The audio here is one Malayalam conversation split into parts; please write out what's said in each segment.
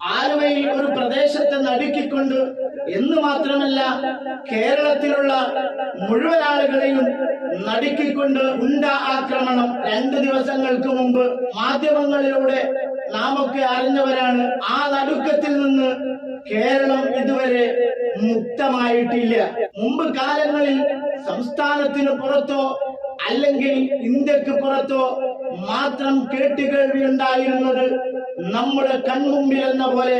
ആലുവയിൽ ഒരു പ്രദേശത്തെ നടുക്കിക്കൊണ്ട് എന്ന് മാത്രമല്ല കേരളത്തിലുള്ള മുഴുവൻ ആളുകളെയും നടുക്കിക്കൊണ്ട് ഉണ്ട ആക്രമണം രണ്ട് ദിവസങ്ങൾക്ക് മുമ്പ് മാധ്യമങ്ങളിലൂടെ നാം ഒക്കെ അറിഞ്ഞവരാണ്. ആ നടുക്കത്തിൽ നിന്ന് കേരളം ഇതുവരെ മുക്തമായിട്ടില്ല. മുമ്പ് കാലങ്ങളിൽ സംസ്ഥാനത്തിന് പുറത്തോ അല്ലെങ്കിൽ ഇന്ത്യയ്ക്ക് പുറത്തോ മാത്രം കേട്ടുകേൾവി ഉണ്ടായിരുന്നത് നമ്മുടെ കൺമുമ്പിൽ എന്ന പോലെ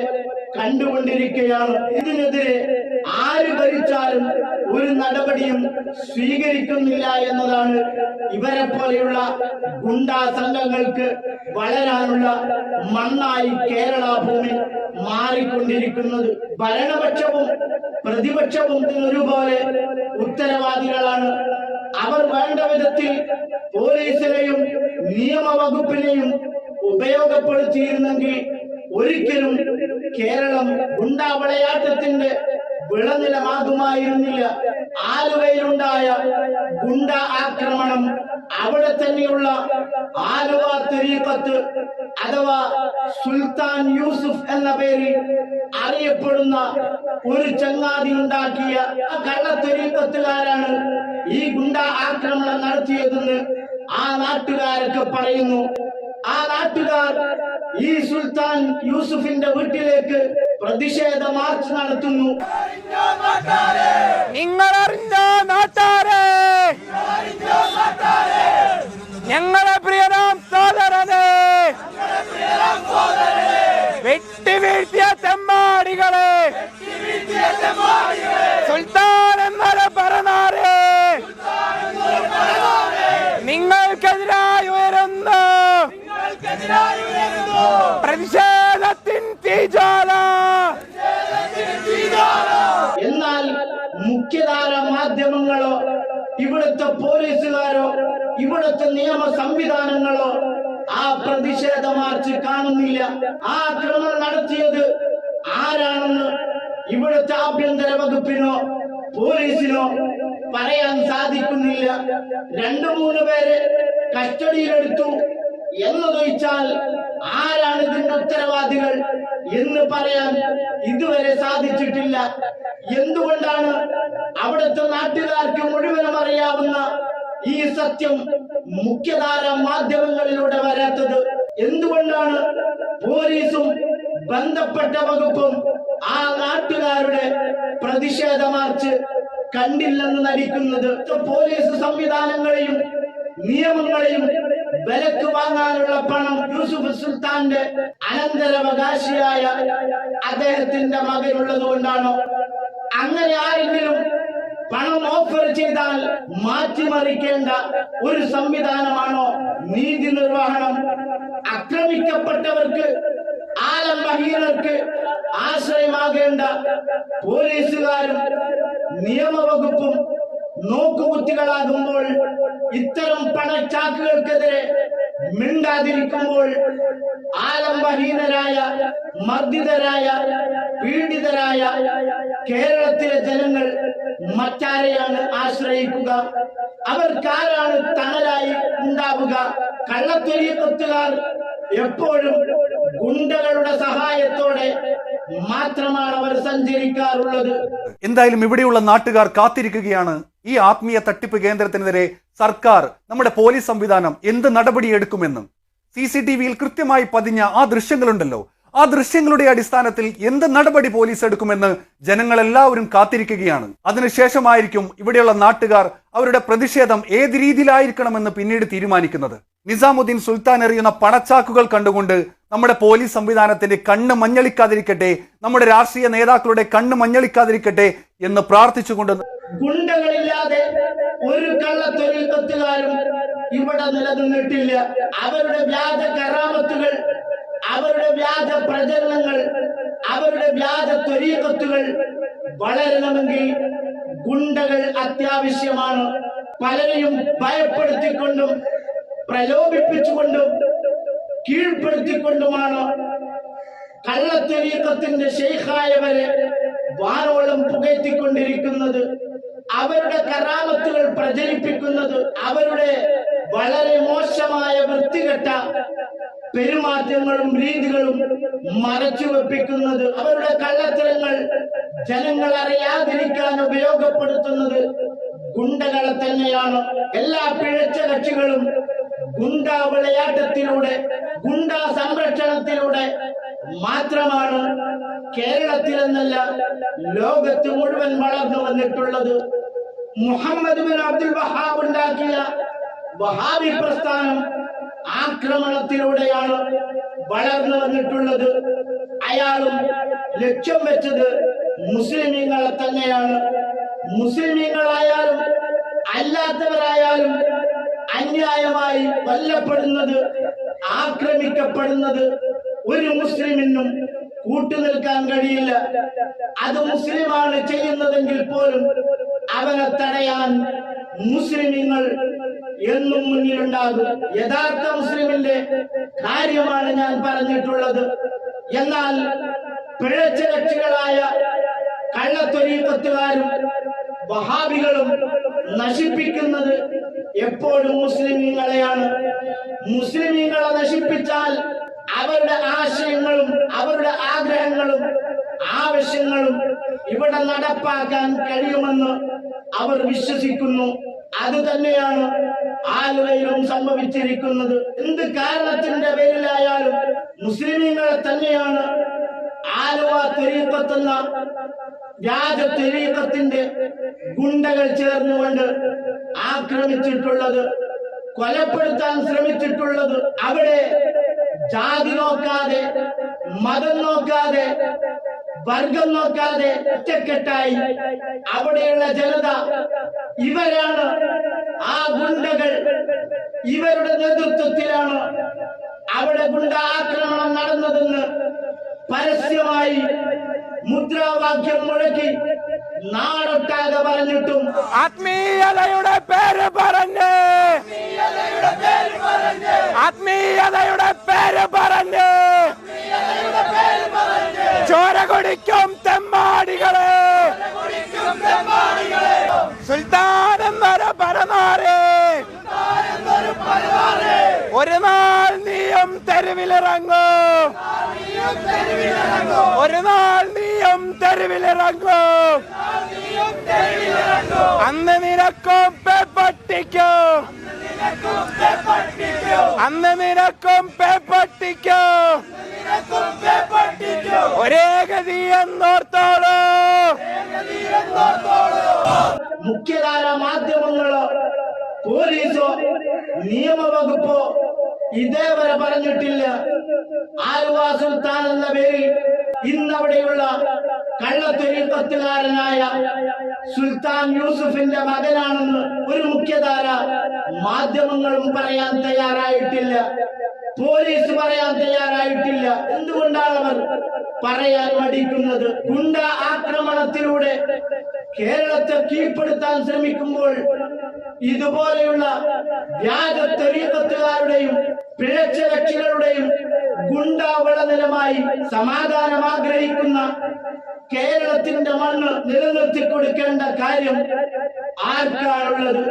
കണ്ടുകൊണ്ടിരിക്കുകയാണ്. ഇതിനെതിരെ ആര് ഭരിച്ചാലും ഒരു നടപടിയും സ്വീകരിക്കുന്നില്ല എന്നതാണ് ഇവരെ പോലെയുള്ള ഗുണ്ടാ സംഘങ്ങൾക്ക് വളരാനുള്ള മണ്ണായി കേരള ഭൂമി മാറിക്കൊണ്ടിരിക്കുന്നത്. ഭരണപക്ഷവും പ്രതിപക്ഷവും ഒരുപോലെ ഉത്തരവാദികളാണ്. അവർ വേണ്ട വിധത്തിൽ പോലീസിനെയും നിയമവകുപ്പിനെയും ഉപയോഗപ്പെടുത്തിയിരുന്നെങ്കിൽ ഒരിക്കലും കേരളം ഗുണ്ടാവളയാട്ടത്തിന്റെ വിളനിലമാകുമായിരുന്നില്ല. ആലുവയിലുണ്ടായ ഗുണ്ട ആക്രമണം അവിടെ തന്നെയുള്ള ആലുവ തെരീക്കത്ത് അഥവാ സുൽത്താൻ യൂസുഫ് എന്ന പേരിൽ അറിയപ്പെടുന്ന ഒരു ചങ്ങാതി ഉണ്ടാക്കിയ കള്ളത്തെരീക്കത്തുകാരാണ് ഈ ഗുണ്ട ആക്രമണം നടത്തിയതെന്ന് ആ നാട്ടുകാരൊക്കെ പറയുന്നു. ആ നാട്ടുകാർ ഈ സുൽത്താൻ യൂസുഫിന്റെ വീട്ടിലേക്ക് പ്രതിഷേധ മാർച്ച് നടത്തുന്നു. നിങ്ങൾ അറിഞ്ഞ നാട്ടാരെ. ഞങ്ങളെ പ്രിയരാം സോദരനെ. വെട്ടി വീഴ്ത്തിയ തെമ്മാടികളെ. സുൽത്താൻ ഇവിടുത്തെ പോലീസുകാരോ ഇവിടുത്തെ നിയമ സംവിധാനങ്ങളോ ആ പ്രതിഷേധ മാർച്ച് കാണുന്നില്ല. ആ ആക്രമണം നടത്തിയത് ആരാണെന്ന് ഇവിടുത്തെ ആഭ്യന്തര വകുപ്പിനോ പോലീസിനോ പറയാൻ സാധിക്കുന്നില്ല. രണ്ടു മൂന്ന് പേരെ കസ്റ്റഡിയിലെടുത്തു. എന്നതൊഴിച്ചാൽ ആരാണ് ഇതിന്റെ ഉത്തരവാദികൾ എന്ന് പറയാൻ ഇതുവരെ സാധിച്ചിട്ടില്ല. എന്തുകൊണ്ടാണ് അവിടുത്തെ നാട്ടുകാർക്ക് മുഴുവനും അറിയാവുന്ന ഈ സത്യം മുഖ്യധാര മാധ്യമങ്ങളിലൂടെ വരാത്തത്? എന്തുകൊണ്ടാണ് പോലീസും ബന്ധപ്പെട്ട വകുപ്പും ആ നാട്ടുകാരുടെ പ്രതിഷേധ മാർച്ച് കണ്ടില്ലെന്ന് നടിക്കുന്നത്? പോലീസ് സംവിധാനങ്ങളെയും നിയമങ്ങളെയും വിലക്ക് വാങ്ങാനുള്ള പണം യൂസുഫ് സുൽത്താന്റെ അനന്തരവകാശിയായ അദ്ദേഹത്തിന്റെ മകനുള്ളത് കൊണ്ടാണോ. അങ്ങനെ ആരെങ്കിലും പണം ഓഫർ ചെയ്താൽ മാറ്റിമറിക്കേണ്ട ഒരു സംവിധാനമാണോ? നീതി നിർവഹണം ആക്രമിക്കപ്പെട്ടവർക്ക് ആലംബഹീനർക്ക് ആശ്രയമാകേണ്ട പോലീസുകാരും നിയമവകുപ്പും നോക്കുകുത്തികളാകുമ്പോൾ ഇത്തരം പണച്ചാക്കുകൾക്കെതിരെ മിണ്ടാതിരിക്കുമ്പോൾ ആലംബഹീനരായ മർദ്ദിതരായ പീഡിതരായ കേരളത്തിലെ ജനങ്ങൾ മറ്റാരെയാണ് ആശ്രയിക്കുക? അവർക്കാരാണ് തണലായി ഉണ്ടാവുക? കള്ളത്തൊലിയത്തുകാർ എപ്പോഴും ഗുണ്ടകളുടെ സഹായത്തോടെ മാത്രമാണ് അവർ സഞ്ചരിക്കാറുള്ളത്. എന്തായാലും ഇവിടെയുള്ള നാട്ടുകാർ കാത്തിരിക്കുകയാണ്. ഈ ആത്മീയ തട്ടിപ്പ് കേന്ദ്രത്തിനെതിരെ സർക്കാർ നമ്മുടെ പോലീസ് സംവിധാനം എന്ത് നടപടിയെടുക്കുമെന്ന് സി സി ടി വിയിൽ കൃത്യമായി പതിഞ്ഞ ആ ദൃശ്യങ്ങളുണ്ടല്ലോ. ആ ദൃശ്യങ്ങളുടെ അടിസ്ഥാനത്തിൽ എന്ത് നടപടി പോലീസ് എടുക്കുമെന്ന് ജനങ്ങളെല്ലാവരും കാത്തിരിക്കുകയാണ്. അതിനുശേഷമായിരിക്കും ഇവിടെയുള്ള നാട്ടുകാർ അവരുടെ പ്രതിഷേധം ഏത് രീതിയിലായിരിക്കണമെന്ന് പിന്നീട് തീരുമാനിക്കുന്നത്. നിസാമുദ്ദീൻ സുൽത്താൻ എറിയുന്ന പണച്ചാക്കുകൾ കണ്ടുകൊണ്ട് നമ്മുടെ പോലീസ് സംവിധാനത്തിന്റെ കണ്ണ് മഞ്ഞളിക്കാതിരിക്കട്ടെ നമ്മുടെ രാഷ്ട്രീയ നേതാക്കളുടെ കണ്ണ് മഞ്ഞളിക്കാതിരിക്കട്ടെ എന്ന് പ്രാർത്ഥിച്ചുകൊണ്ട് ഗുണ്ടകളില്ലാതെ ഒരു കള്ളത്തൊഴിൽ കത്തുകാരും ഇവിടെ നിലനിന്നിട്ടില്ല. അവരുടെ വ്യാജ കറാമത്തുകൾ അവരുടെ വ്യാജ പ്രചരണങ്ങൾ അവരുടെ വ്യാജ ത്വരീകത്തുകൾ വളരണമെങ്കിൽ ഗുണ്ടകൾ അത്യാവശ്യമാണ്. പലരെയും ഭയപ്പെടുത്തിക്കൊണ്ടും പ്രലോഭിപ്പിച്ചുകൊണ്ടും കീഴ്പ്പെടുത്തിക്കൊണ്ടുമാണ് കള്ളത്തെരീക്കത്തിന്റെ ഷെയ്ഖായവരെ വാനോളം പുകഴ്ത്തിക്കൊണ്ടിരിക്കുന്നത്. അവരുടെ കറാമത്തുകൾ പ്രചരിപ്പിക്കുന്നത് അവരുടെ വളരെ മോശമായ വൃത്തികെട്ട പെരുമാറ്റങ്ങളും രീതികളും മറച്ചു വെപ്പിക്കുന്നത് അവരുടെ കള്ളത്തരങ്ങൾ ജനങ്ങൾ അറിയാതിരിക്കാൻ ഉപയോഗപ്പെടുത്തുന്നത് ഗുണ്ടകളെ തന്നെയാണ്. എല്ലാ പിഴച്ച കക്ഷികളും ഗുണ്ട വിളയാട്ടത്തിലൂടെ ഗുണ്ടാ സംരക്ഷണത്തിലൂടെ മാത്രമാണ് കേരളത്തിൽ എന്നല്ല ലോകത്ത് മുഴുവൻ വളർന്നു വന്നിട്ടുള്ളത്. മുഹമ്മദ് ബിൻ അബ്ദുൽ വഹാബ് ഉണ്ടാക്കിയ വഹാബി പ്രസ്ഥാനം ആക്രമണത്തിലൂടെയാണ് വളർന്നു വന്നിട്ടുള്ളത്. അയാളും ലക്ഷ്യം വെച്ചത് മുസ്ലിമീങ്ങളെ തന്നെയാണ്. മുസ്ലിമീങ്ങളായാലും അല്ലാത്തവരായാലും അന്യായമായി കൊല്ലപ്പെടുന്നത് ആക്രമിക്കപ്പെടുന്നത് ഒരു മുസ്ലിമിനും കൂട്ടുനിൽക്കാൻ കഴിയില്ല. അത് മുസ്ലിമാണ് ചെയ്യുന്നതെങ്കിൽ പോലും അവനെ തടയാൻ മുസ്ലിമിങ്ങൾ എന്നും മുന്നിലുണ്ടാകും. യഥാർത്ഥ മുസ്ലിമിന്റെ കാര്യമാണ് ഞാൻ പറഞ്ഞിട്ടുള്ളത്. എന്നാൽ പിഴച്ച കക്ഷികളായ കള്ളത്തൊരീക്കത്തുകാരും വഹാബികളും നശിപ്പിക്കുന്നത് എപ്പോഴും മുസ്ലിമീങ്ങളെയാണ്. മുസ്ലിമീങ്ങളെ നശിപ്പിച്ചാൽ അവരുടെ ആശയങ്ങളും അവരുടെ ആഗ്രഹങ്ങളും ആവശ്യങ്ങളും ഇവിടെ നടപ്പാക്കാൻ കഴിയുമെന്ന് അവർ വിശ്വസിക്കുന്നു. അത് തന്നെയാണ് ആലുവയിലും സംഭവിച്ചിരിക്കുന്നത്. എന്ത് കാരണത്തിന്റെ പേരിലായാലും മുസ്ലിമീങ്ങളെ തന്നെയാണ് ആലുവ തെരീത്തെത്തുന്ന വ്യാജ തെരീത്തത്തിന്റെ ഗുണ്ടകൾ ചേർന്നുകൊണ്ട് ആക്രമിച്ചിട്ടുള്ളത് കൊലപ്പെടുത്താൻ ശ്രമിച്ചിട്ടുള്ളത് അവിടെ ജാതി നോക്കാതെ മതം നോക്കാതെ വർഗം നോക്കാതെ ഒറ്റക്കെട്ടായി അവിടെയുള്ള ജനത ഇവരാണ്. ആ ഗുണ്ടകൾ ഇവരുടെ നേതൃത്വത്തിലാണ് അവിടെ ഗുണ്ട ആക്രമണം നടന്നതെന്ന് പരസ്യമായി മുദ്രാവാക്യം മുഴക്കി നാടൊട്ടാകെ പറഞ്ഞിട്ടും ആത്മീയതയുടെ പേര് പറഞ്ഞ്. ആത്മീയതയുടെ പേര് പറഞ്ഞ്. ചോര കുടിക്കും തെമ്മാടികളെ സുൽത്താൻ എന്നൊരു പരനാരെ ഒരു നാൾ നീയും തെരുവിലിറങ്ങും. നീയും തെരുവിലിറങ്ങും. അന്ന് നിനക്കും പേപ്പട്ടിക്കും അന്ന് നിനക്കും പേപ്പട്ടിക്കും ഒരേ ഗതി എന്നോർത്തോളൂ. മുഖ്യധാര മാധ്യമങ്ങളോ പോലീസോ നിയമവകുപ്പോ ഇതേവരെ പറഞ്ഞിട്ടില്ല. ആലുവ സുൽത്താൻ എന്ന പേരിൽ ഇന്നവിടെയുള്ള കള്ളത്തൊരിക്കത്തുകാരനായ സുൽത്താൻ യൂസുഫിന്റെ മകനാണെന്ന് ഒരു മുഖ്യധാര മാധ്യമങ്ങളും പറയാൻ തയ്യാറായിട്ടില്ല. പോലീസ് പറയാൻ തയ്യാറായിട്ടില്ല. എന്തുകൊണ്ടാണ് അവർ പറയാൻ മടിക്കുന്നത്? ഗുണ്ട ആക്രമണത്തിലൂടെ കേരളത്തെ കീഴ്പ്പെടുത്താൻ ശ്രമിക്കുമ്പോൾ ഇതുപോലെയുള്ള വ്യാജ തെരീക്കത്തുകാരുടെയും പിഴച്ച കക്ഷികളുടെയും ഗുണ്ടാവളനിലമായി സമാധാനം ആഗ്രഹിക്കുന്ന കേരളത്തിന്റെ മണ്ണ് നിലനിർത്തി കൊടുക്കേണ്ട കാര്യം ആർക്കാണുള്ളത്?